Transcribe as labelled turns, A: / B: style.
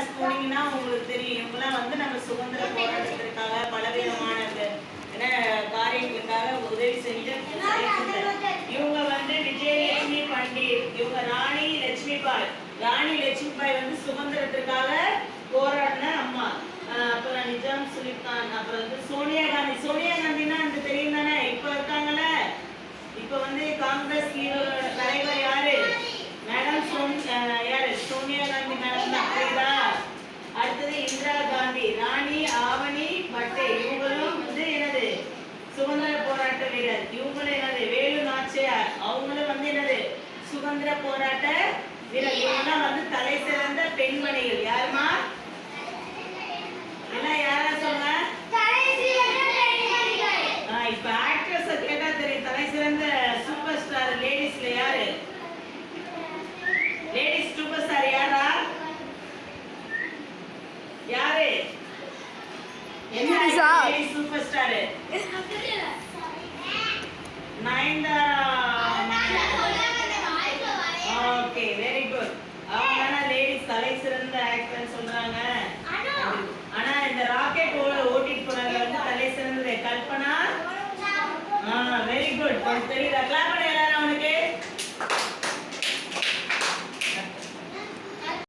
A: Class போனீங்கன்னா உங்களுக்கு தெரியும். இவங்கெல்லாம் வந்து நம்ம சுதந்திர போராட்டத்திற்காக பலவிதமான என்ன காரியங்களுக்காக உதவி செஞ்சு இவங்க வந்து விஜயலட்சுமி பண்டிட். இவங்க ராணி லட்சுமி பாய் ராணி லட்சுமி பாய் வந்து சுதந்திரத்திற்காக போராடின அம்மா. அப்புறம் நிஜாம் சுல்தான். அப்புறம் வந்து சோனியா காந்தி. சோனியா காந்தினா அந்த தெரியும் தானே இப்ப இருக்காங்கல்ல? இப்ப வந்து காங்கிரஸ் லீடர் தலைவர் யாரு மேடம் சோன் ஆஹ் யாரு சோனியா காந்தி மேடம் தான் புரியுதா அடுத்தது இந்திரா காந்தி ராணி ஆவணி பட்டே இவங்களும் வந்து என்னது சுதந்திர போராட்ட வீரர் இவங்களும் என்னது வேலு நாச்சியார் அவங்களும் வந்து என்னது சுதந்திர போராட்ட வீரர். இவங்கெல்லாம் வந்து தலை சிறந்த பெண்மணிகள். யாருமா எல்லாம் யாரா சொல்லுங்க ஆ, இப்ப ஆக்ட்ரஸ் கேட்டா தெரியும். தலை சிறந்த சூப்பர் ஸ்டார் லேடிஸ்ல யாரு? லேடிஸ் சூப்பர் ஸ்டார் யாரா? யாரு? என்ன super star Nayanthara okay very good அவங்க லேடிஸ் தலை சிறந்த ஆக்டர்னு சொல்றாங்க. ஆனா இந்த ராக்கெட் ஓட்டிட்டு வந்து தலை சிறந்தது. கல்பனா? வெரி குட் தெரியுதா கிளாப்